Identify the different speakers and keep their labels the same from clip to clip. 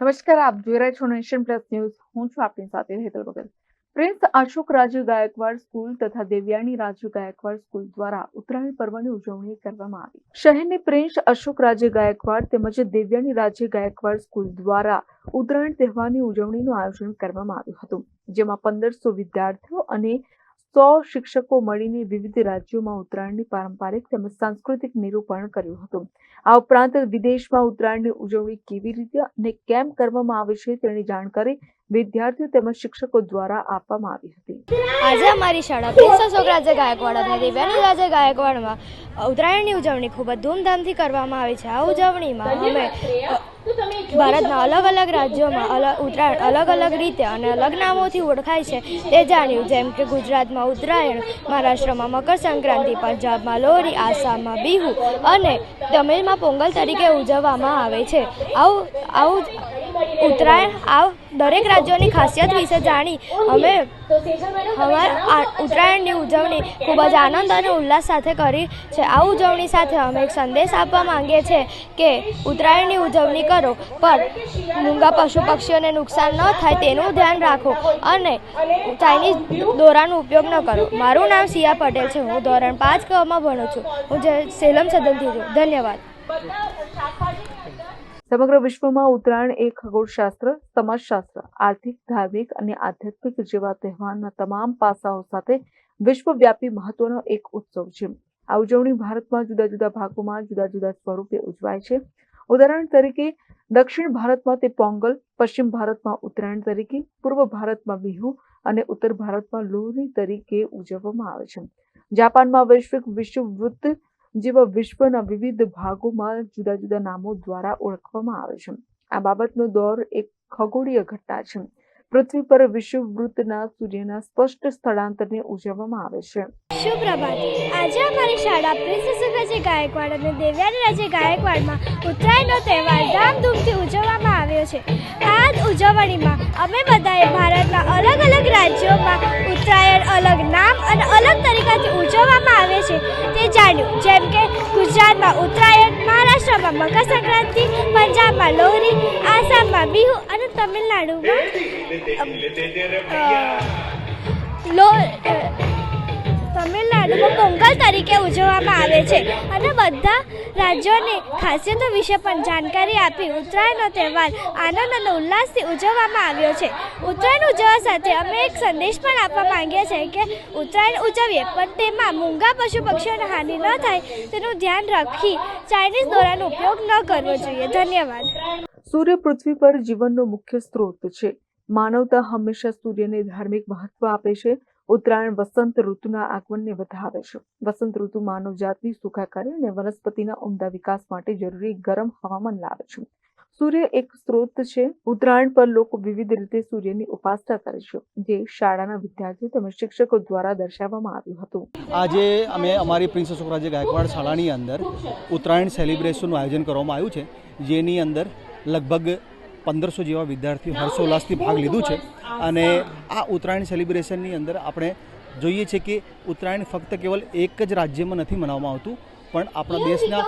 Speaker 1: નમસ્કાર, આપ જોઈ રહ્યા છો નેશન પ્લસ ન્યૂઝ. હું છું આપની સાથે હેતલ વગર પ્રિન્સ અશોક રાજુ ગાયકવાડ સ્કૂલ તથા દેવ્યાણી રાજુ ગાયકવાડ સ્કૂલ દ્વારા ઉત્તરાયણ પર્વની ઉજવણી કરવામાં આવી. શહેરની પ્રિન્સ અશોક રાજે ગાયકવાડ તેમજ દેવ્યાણી રાજ્ય ગાયકવાડ સ્કૂલ દ્વારા ઉત્તરાયણ તહેવારની ઉજવણીનું આયોજન કરવામાં આવ્યું હતું, જેમાં પંદરસો વિદ્યાર્થીઓ અને સો શિક્ષકો મળીને વિવિધ રાજ્યોમાં ઉત્તરાયણની પારંપરિક તેમજ સાંસ્કૃતિક નિરૂપણ કર્યું હતું. આ ઉપરાંત વિદેશમાં ઉત્તરાયણની ઉજવણી કેવી રીતે અને કેમ કરવામાં આવે છે તેની જાણકારી વિદ્યાર્થીઓ તેમજ શિક્ષકો દ્વારા આપવામાં આવી હતી.
Speaker 2: આજે અમારી શાળા પ્રિન્સેસ અશોક રાજે ગાયકવાડ અને દેવ્યાની રાજે ગાયકવાડમાં ઉત્તરાયણની ઉજવણી ખૂબ જ ધૂમધામથી કરવામાં આવે છે. આ ઉજવણીમાં અમે ભારતના અલગ અલગ રાજ્યોમાં અલગ ઉત્તરાયણ અલગ અલગ રીતે અને અલગ નામોથી ઓળખાય છે તે જાણ્યું. જેમ કે ગુજરાતમાં ઉત્તરાયણ મહારાષ્ટ્રમાં મકર સંક્રાંતિ પંજાબમાં લોહરી આસામમાં બિહુ અને તમિલમાં પોંગલ તરીકે ઉજવવામાં આવે છે. આવું આવું ઉત્તરાયણ આ દરેક રાજ્યોની ખાસિયત વિશે જાણી અમે અમાર ઉત્તરાયણની ઉજવણી ખૂબ જ આનંદ અને ઉલ્લાસ સાથે કરી છે. આ ઉજવણી સાથે અમે એક સંદેશ આપવા માંગીએ છીએ કે ઉત્તરાયણની ઉજવણી કરો પણ મૂંગા પશુ પક્ષીઓને નુકસાન ન થાય તેનું ધ્યાન રાખો અને ચાઇનીઝ દોરાનો ઉપયોગ ન કરો. મારું નામ સિયા પટેલ છે. હું ધોરણ પાંચ કમાં ભણું છું. હું જે સેલમ સદનથી છું. ધન્યવાદ.
Speaker 1: સમગ્ર વિશ્વમાં ઉત્તરાયણ એ ખગોળશાસ્ત્ર, સમાજશાસ્ત્ર, આર્થિક, ધાર્મિક અને આધ્યાત્મિક જેવા તહેવારના તમામ પાસાઓ સાથે વિશ્વવ્યાપી મહત્વનો એક ઉત્સવ છે. આ ઉજવણી ભારતમાં જુદા જુદા ભાગોમાં જુદા જુદા સ્વરૂપે ઉજવાય છે. ઉદાહરણ તરીકે, દક્ષિણ ભારતમાં તે પોંગલ, પશ્ચિમ ભારતમાં ઉત્તરાયણ તરીકે, પૂર્વ ભારતમાં બિહુ અને ઉત્તર ભારતમાં લોહરી તરીકે ઉજવવામાં આવે છે. જાપાનમાં વૈશ્વિક વિશ્વવૃત્ત જેવા વિશ્વના વિવિધ ભાગોમાં જુદા જુદા નામો દ્વારા ઓળખવામાં આવે છે. આ બાબતનો દોર એક ખગોળીય ઘટના છે. પૃથ્વી પર વિશ્વવૃત્તના સૂર્યના સ્પષ્ટ સ્થળાંતરને ઉજવવામાં આવે છે.
Speaker 2: સુપ્રભાત. આજે અમારી શાળા પ્રિન્સેસ અશોક રાજે ગાયકવાડ અને દેવ્યાની રાજે ગાયકવાડમાં ઉત્તરાયણનો તહેવાર ધામધૂમથી ઉજવવામાં આવ્યો છે. આ ઉજવણીમાં અમે બધાએ ભારતના અલગ અલગ રાજ્યોમાં ઉત્તરાયણ અલગ નામ અને અલગ તરીકાથી ઉજવવામાં આવે છે. જાણ્યું જેમ કે ગુજરાતમાં ઉત્તરાયણ મહારાષ્ટ્રમાં મકર સંક્રાંતિ પંજાબમાં લોહરી આસામમાં બિહુ અને તમિલનાડુમાં લો તમિલનાડુમાં પોંગલ તરીકે ઉજવવામાં આવે છે. અને બધા રાજ્યોની ખાસિયતો વિશે પણ જાણકારી આપી ઉત્તરાયણનો તહેવાર આનંદ અને ઉલ્લાસથી ઉજવવામાં આવ્યો છે. ઉત્તરાયણ ઉજવવા સાથે અમે એક સંદેશ પણ આપવા માંગીએ છીએ કે ઉત્તરાયણ ઉજવીએ, પણ તેમાં મૂંગા પશુ પક્ષીઓને હાનિ ન થાય તેનું ધ્યાન રાખી ચાઇનીઝ દોરાનો ઉપયોગ ન કરવો જોઈએ. ધન્યવાદ.
Speaker 1: સૂર્ય પૃથ્વી પર જીવનનો મુખ્ય સ્ત્રોત છે. માનવતા હંમેશા સૂર્યને ધાર્મિક મહત્વ આપે છે. ઉત્તરાયણ વસંત ઋતુના આગમનને વધાવે છે. વસંત ઋતુ માનવ જાતની સુખાકારી અને વનસ્પતિના ઉમદા વિકાસ માટે જરૂરી ગરમ હવામાન લાવે છે. સૂર્ય એક સ્ત્રોત છે. ઉત્તરાયણ પર લોકો વિવિધ રીતે સૂર્યની ઉપાસના કરે છે, જે શાળાના વિદ્યાર્થીઓ તેમજ શિક્ષકો દ્વારા દર્શાવવામાં આવ્યું હતું.
Speaker 3: આજે અમે અમારી પ્રિન્સ સુખરાજે રાજે ગાયકવાડ શાળાની અંદર ઉત્તરાયણ સેલિબ્રેશનનું આયોજન કરવામાં આવ્યું છે, જેની અંદર લગભગ પંદરસો જેવા વિદ્યાર્થીઓ હર્ષોલ્લાસથી ભાગ લીધું છે. અને આ ઉત્તરાયણ સેલિબ્રેશનની અંદર આપણે જોઈએ છે કે ઉત્તરાયણ ફક્ત કેવલ એક જ રાજ્યમાં નથી મનાવવામાં આવતું પણ આપણા દેશના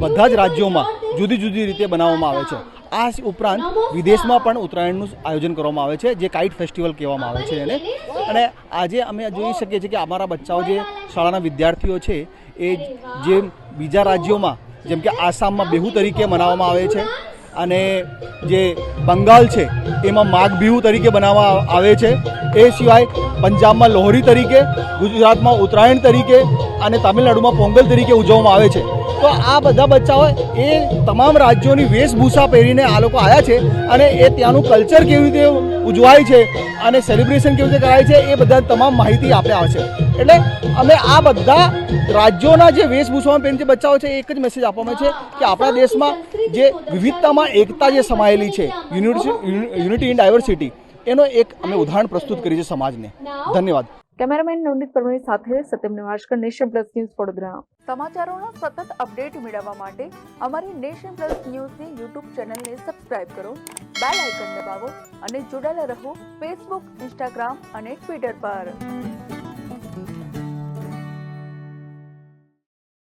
Speaker 3: બધા જ રાજ્યોમાં જુદી જુદી રીતે બનાવવામાં આવે છે. આ ઉપરાંત વિદેશમાં પણ ઉત્તરાયણનું આયોજન કરવામાં આવે છે જે કાઇટ ફેસ્ટિવલ કહેવામાં આવે છે એને. અને આજે અમે જોઈ શકીએ છીએ કે અમારા બચ્ચાઓ જે શાળાના વિદ્યાર્થીઓ છે એ જે બીજા રાજ્યોમાં જેમ કે આસામમાં બેહુ તરીકે મનાવવામાં આવે છે. અને જે બંગાળ છે, એમાં માઘ બિહુ તરીકે બનાવવામાં આવે છે. એ સિવાય પંજાબમાં લોહરી તરીકે, ગુજરાતમાં ઉત્તરાયણ તરીકે અને તમિલનાડુમાં પોંગલ તરીકે ઉજવવામાં આવે છે. તો આ બધા બચ્ચાઓ એ તમામ રાજ્યોની વેશભૂષા પહેરીને આ લોકો આવ્યા છે અને એ ત્યાંનું કલ્ચર કેવી રીતે ઉજવાય છે અને સેલિબ્રેશન કેવી રીતે કરાય છે એ બધા તમામ માહિતી આપણે આવે છે. એટલે અમે આ બધા રાજ્યોના જે વેશભૂષામાં પહેરીને બચ્ચાઓ છે એ એક જ મેસેજ આપવામાં છે કે આપણા દેશમાં જે વિવિધતામાં એકતા જે સમાયેલી છે યુનિટી યુનિટી ઇન ડાયવર્સિટી એનો એક અમે ઉદાહરણ પ્રસ્તુત કરી છે સમાજને. ધન્યવાદ.
Speaker 1: કેમેરામેન નવનીત પરમાણી સાથે Satyam Nivaskar nation plus news Vadodara. સમાચારોના સતત અપડેટ મેળવવા માટે અમારી નેશન પ્લસ ન્યૂઝની યુટ્યુબ ચેનલને સબસ્ક્રાઇબ કરો બેલ આઇકન દબાવો અને જોડાયેલા રહો ફેસબુક ઇન્સ્ટાગ્રામ અને ટ્વિટર પર.